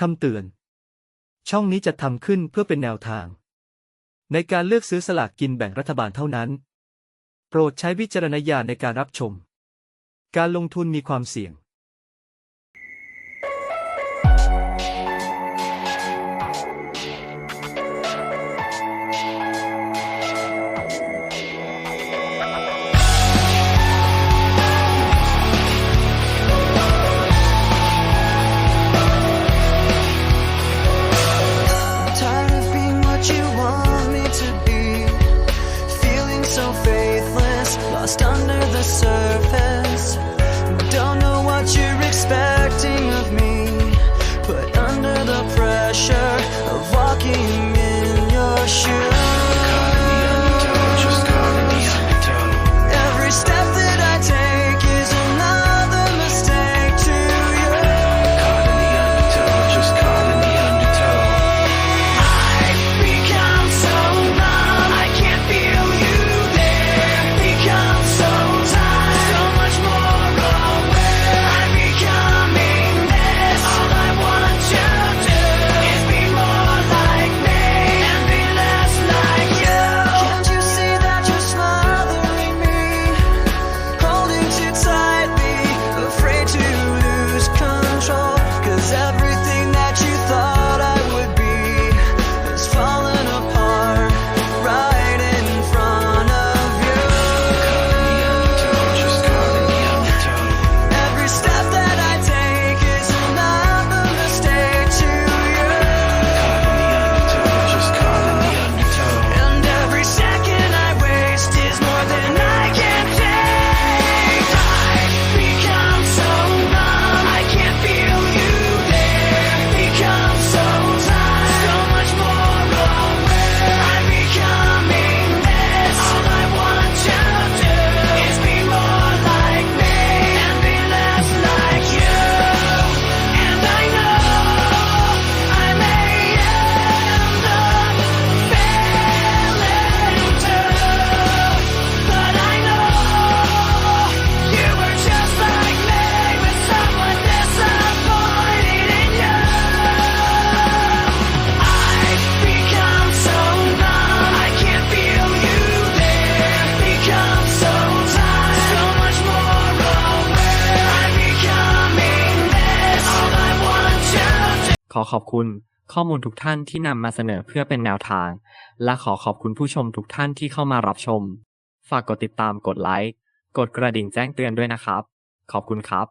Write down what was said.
คำเตือน ช่องนี้จะทำขึ้นเพื่อเป็นแนวทาง ในการเลือกซื้อสลากกินแบ่งรัฐบาลเท่านั้น โปรดใช้วิจารณญาณในการรับชม การลงทุนมีความเสี่ยง lost under the surface. อขอบคุณข้อมูลทุกท่านที่นำมาเสนอเพื่อเป็นแนวทาง และขอขอบคุณผู้ชมทุกท่านที่เข้ามารับชม ฝากกดติดตามกดไลค์ กดกระดิ่งแจ้งเตือนด้วยนะครับ ขอบคุณครับ